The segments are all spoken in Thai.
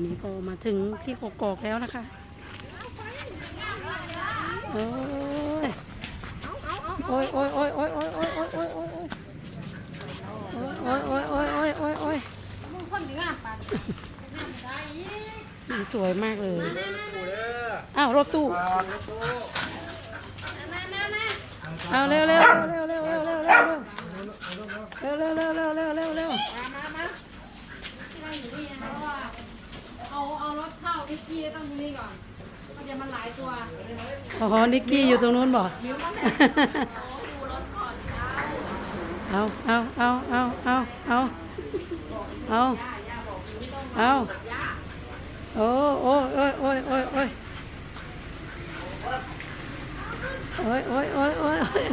อนนี้ก็มาถึงที่กกอกแล้วนะคะโอ้ยโอ้ยโอ้ยโอ้ยโอ้ยโอ้ยโอ้ยโอ้ยโอ้ยโอ้ยโอ้ยโอ้ยโอ้ยโอ้ยโอ้ยโอ้ยโอ้ยโอ้ยสีสวยมากเลย อ้าวรถตู้เอาเร็วเร็วเร็วเร็วเร็วเร็วเร็วเร็วเร็วเร็วเร็วเร็วเร็วเร็วเร็ว เอาเอารถเข้า นิกกี้ต้องตรงนี้ก่อนเดี๋ยวมันหลายตัวโอ้โหนิกกี้อยู่ตรงนู้นบอกเอาเอาเอาเอาเอาเอาเอาเอาโอ้โอ้โอ้ยโอ้ยโอ้ยโอ้ยโอ้ยโอ้ยโอ้ยโอ้ยโอ้ย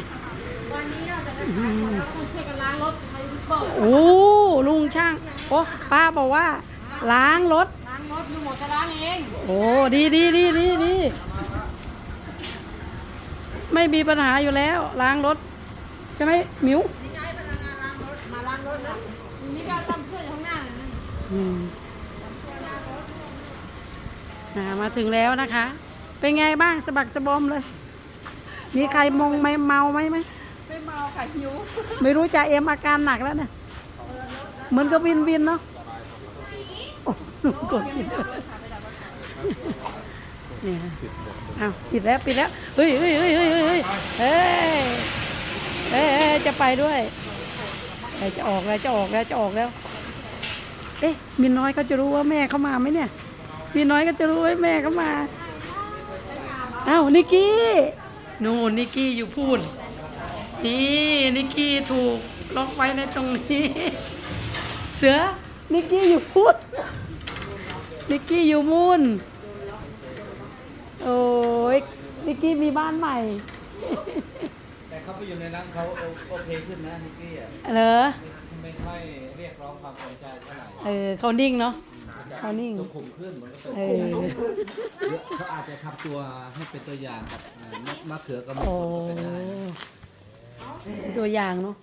วันนี้เราจะไปขายของแล้วต้องช่วยกันล้างรถให้ยูทูบเบอร์โอ้ลุงช่าง โอ้ป้าบอกว่า ล้างรถ จะล้างเองโอ้ดีดีดีดีดีไม่มีปัญหาอยู่แล้ว ล้างรถใช่ไหมหมิวมีการตำเสื้ออยู่ข้างหน้าเลยนะอืมอ่ามาถึงแล้วนะคะ เป็นไงบ้างสะบักสะบอมเลย มีใครมงไหมเมาไหมไหมไม่เมาค่ะหิวไม่รู้จะเอ็มอาการหนักแล้วเนี่ยเหมือนกับวินวินเนาะโอ้กดกินนี่ฮะอาวปิดแล้วปิดแล้วเฮ้ยเฮ้ยเฮ้ยเฮ้ยเฮ้ยเฮ้ยเฮ้จะไปด้วยจะออกแล้วจะออกแล้วจะออกแล้ว เอ๊ะมีน้อยก็จะรู้ว่าแม่เขามาไหมเนี่ย มีน้อยก็จะรู้ว่าแม่เขามาเอ้านิกกี้นู่นนิกกี้อยู่พูดนี่นิกกี้ถูกล็อกไว้ในตรงนี้ เสือนิกกี้อยู่พูด นิกกี้อยู่มุนโอ้ยนิกกี้มีบ้านใหม่ แต่เขาไปอยู่ในนั้นเขาโอโอเคขึ้นนะนิกกี้อะเหรอไม่ค่อยเรียกร้องความสนใจเท่าไหร่เออเขานิ่งเนาะเขานิ่งสุขุมขึ้นเหมือนกับสุเอขุมอเขาอาจจะทำตัวให้เป็นตัวอย่างกับเอ่อมะมะเขือกระหมโอ้กก็เป็นได้นะเป็นตัวอย่างเนาะ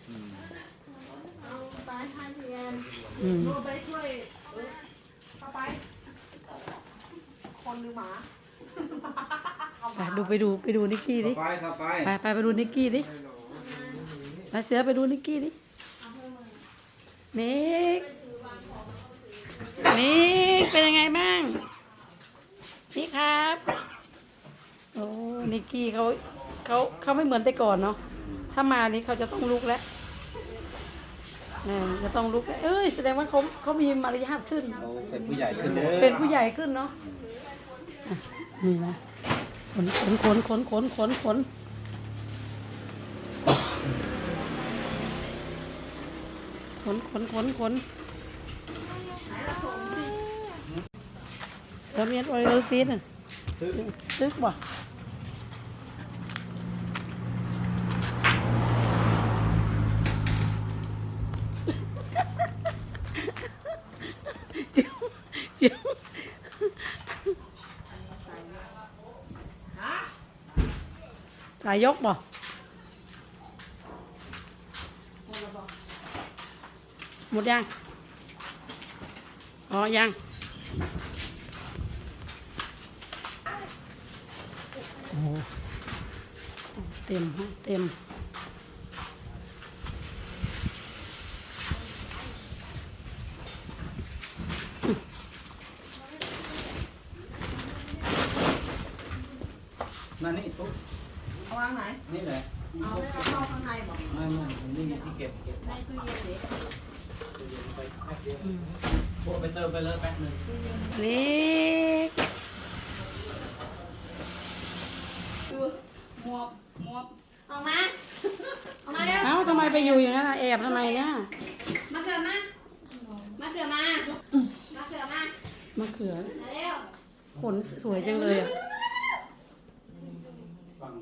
อืม ไปให้พี่แอนอืมไปช่วยเข้าไปคนหรือหมาไปดูไปดูไปดูนิกกี้ดิเข้าไปเข้าไปไปไปไปดูนิกกี้ดิไปเสือไปดูนิกกี้ดินิกนิกเป็นยังไงบ้างนี่ครับ โอ้นิกกี้เขาเขาเขาไม่เหมือนแต่ก่อนเนาะ ถ้ามานี้เขาจะต้องลุกแล้วเนี่ยจะต้องลุกแล้วเอ้ยแสดงว่าเขาเขามีมารยาทขึ้น เขาเป็นผู้ใหญ่ขึ้นเด้อเป็นผู้ใหญ่ขึ้นเนาะอะ นี่นะขนขนขนขนขนขนขนขนขนขนขนแล้วเมียนโอ้ยเออซีนอะตึกบ่จิ๋วจิ๋ว สายยกบ่หมดยัง อ๋อ ยัง โอ้เต็มห้องเต็มนั่นนี่ปุ๊บเอา วางไหนนี่แหละเอาไว้เอาเข้าข้างในบอกไม่ไม่ผมนี่มีที่เก็บเก็บในตู้เย็นเด็กตู้เย็นไปแป๊บเดียวโอ้ไปเติมไปเลยแป๊บหนึงนี่ดูหมวกหมวกออกมาออกมาเร็วเอ้าทำไมไปอยู่อย่างนั้นอะแอบทำไมเนี่ยมาเกิดมามาเกิดมามาเกิดมา มะเขือ มาเร็วขนสวยจังเลยอะ ฟัง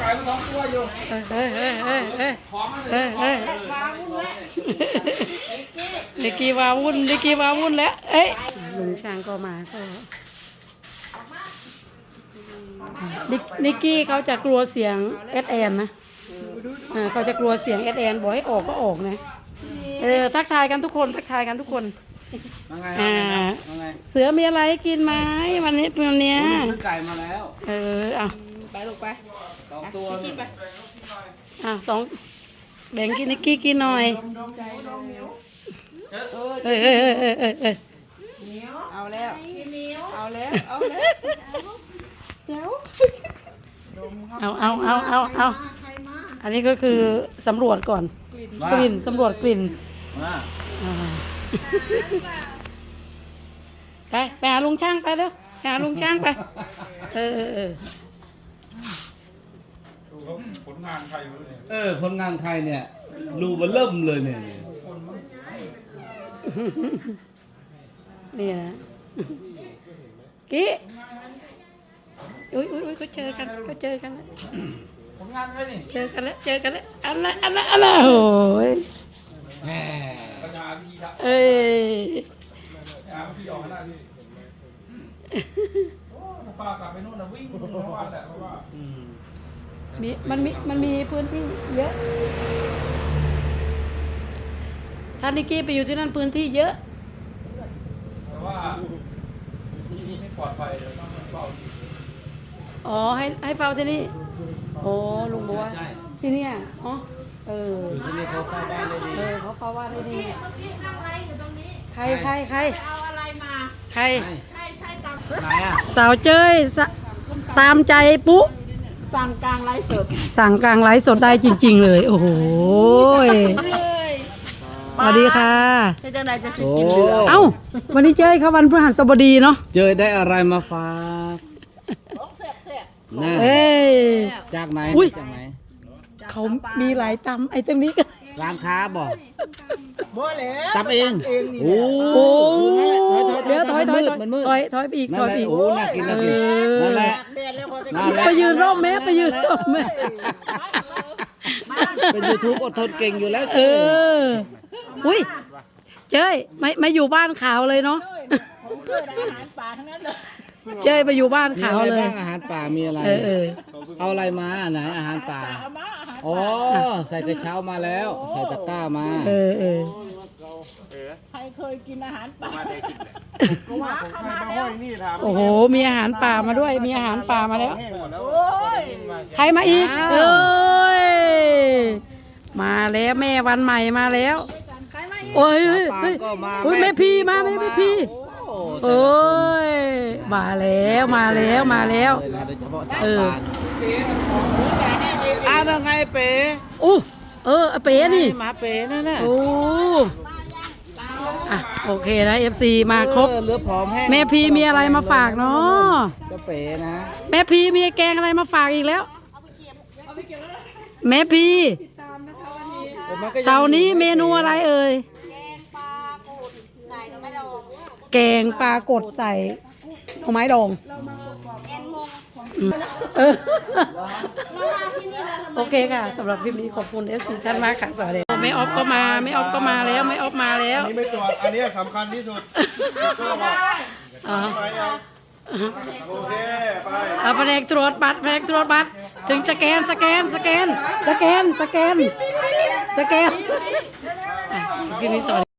ไก่ มันสองตัวอยู่เฮ้ยเฮ้ยเฮ้ยเฮ้ยขอมาเลเฮ้ยยเฮ้ยนิกกี้วาวุ่นนิกกี้วาวุ่นแล้วเอ้ยลุงช้างก็มาก็นิกกี้เขาจะกลัวเสียงเอสแอนนะเขาจะกลัวเสียงเอสแอนบอกให้ออกก็ออกนะเออทักทายกันทุกคนทักทายกันทุกคนอ่าเสือมีอะไรกินไหมวันนี้วันเนี้ยซื้อไก่มาแล้ว เออเอาไปลูกไป สองตัวนี่อะสองแบ่งกินนิกกี้กินหน่อยเอ้ยเอ้ยเอ้ยเอ้ยเอ้ยเอ้ยเอาแล้วเอาแล้วเอาแล้วเอาเอาเอาเอาเอาอันนี้ก็คือสำรวจก่อน กลิ่นสำรวจกลิ่นมาอ่าไปไปหาลุงช่างไปเร็วไปหาลุงช่างไป เออเออ เออผลงานใครเออผลงานใครเนี่ยรูมันเริ่มเลยเนี่ยนี่นะกี้อุ้ยอุ้ยอุ้ยเขาเจอกันเขาเจอกันแล้วผลงานใครนี่เจอกันแล้วเจอกันแล้วอันละอันละอันละโอ้ยแหมเอ้ยป้ากลับไปนู่นนะวิ่งทั้งวันแหละเพราะว่าอื มมีมันมีมันมีพื้นที่เยอะถ้านิกกี้ไปอยู่ที่นั่นพื้นที่เยอะ แต่ว่าที่นี่ไม่ปลอดภัยเดี๋ยวต้องเฝ้าอ๋อให้ให้เฝ้าที่นี่ โอ้ลุงบอกว่าใช่ ที่เนี่ยอ๋อเออ อยู่ที่นี่เขาเฝ้าบ้านได้ดีเออเขาเฝ้าว่าได้ดี เมื่อกี้นั่งไรอยู่ตรงนี้ ใครใครใครเอาอะไรมา ใคร ใช่ใช่ตาม ไหนอะ สาวเจ้ยสะตามใจปุ๊ สั่งกลางไลฟ์สดสั่งกลางไลฟ์สดได้จริง ๆ เลย โอ้โหยเลยสวัสดีค่ะ จะจังไรจะสิโอ้กินเหลือ เอ้า วันนี้เจ้ยเขาวันพฤหัสบดีเนาะเจอได้อะไรมาฝากแซ่บแซ่บน่าเอ้ย จากไหนอุ๊ย จากไหน เขามีหลายตำไอ้ตรงนี้ก็ ร้านค้าบอกบ่แล้วตับเอง โอ้โอ้ถเดี๋ยวถ อยถอยถอยมันมืดถอยถอยไปอีกนั่ถนอยแหไปละอีก โอ้น่ากินน่ากินเออนั่นแหละแดดแล้วพอได้นั่นแหละไปยืนร่มแม่ไปยืนร่มแม่เป็นยูทูบอดทนเก่งอยู่แล้วเออ อุ้ย เจ้ยไม่ไม่อยู่บ้านขาวเลยเนาะผมเพื่อนอาหารป่าทั้งนั้นเลยเจ้ยไปอยู่บ้านมีขาวอะไรเลย บ้างอาหารป่ามีอะไร เออเออเอาอะไรมาไหนอาหารป่า เอามาอาหารอ๋อใส่กระเช้ามาแล้ว ใส่ตะกร้ามา เออเออ ใครเคยกินอาหารป่ามาได้กินเลยมาเข้ามามาแล้ห้วอยนี่ถามโอ้โห มีอาหารป่ามาด้วย มีอาหารป่ามาแล้ว แห้งหมดแล้วโอ้ยใครมาอีกเอ้ย มาแล้วแม่วันใหม่มาแล้ว ใครมาอีกโอ้ยปเฮ้ยลาเฮ้ยก็มาเฮ้ยแม่พีมาแม่แม่พีโอ้โอ้ย มาแล้วมาแล้วมาแล้วเลยนะโดยเฉพาะสายเออปานอ้าวแล้วไงเป๋โอ้เออเอาเป๋นี่หมาเป๋นั่นน่ะโอ้อะ โอเคนะ FC มาครบ เออเหลือผอมแห้งแม่พีมีอะไรมาฝากเนาะก็เป๋นะแม่พีมีแกงอะไรมาฝากอีกแล้ว แม่พีมันก็ยังเสาร์นี้เมนูอะไรเอ่ย แกงปลากดใส่หน่อไม้ดองอืมเออโอเคค่ะสำหรับคลิปนี้ขอบคุณเอสพีท่านมากค่ะ สวัสดีไม่ ออฟก็มาไม่ออฟก็มาแล้วไม่ออฟมาแล้ว อันนี้ไม่ตรวจอันนี้สำคัญที่สุดก็บอกอ๋อไปเอาโอเคไปเอาแผนกตรวจบัตรแผนกตรวจบัตรถึงสแกนสแกนสแกนสแกนสแกนสแกนอะคลิปนี้สวัสดี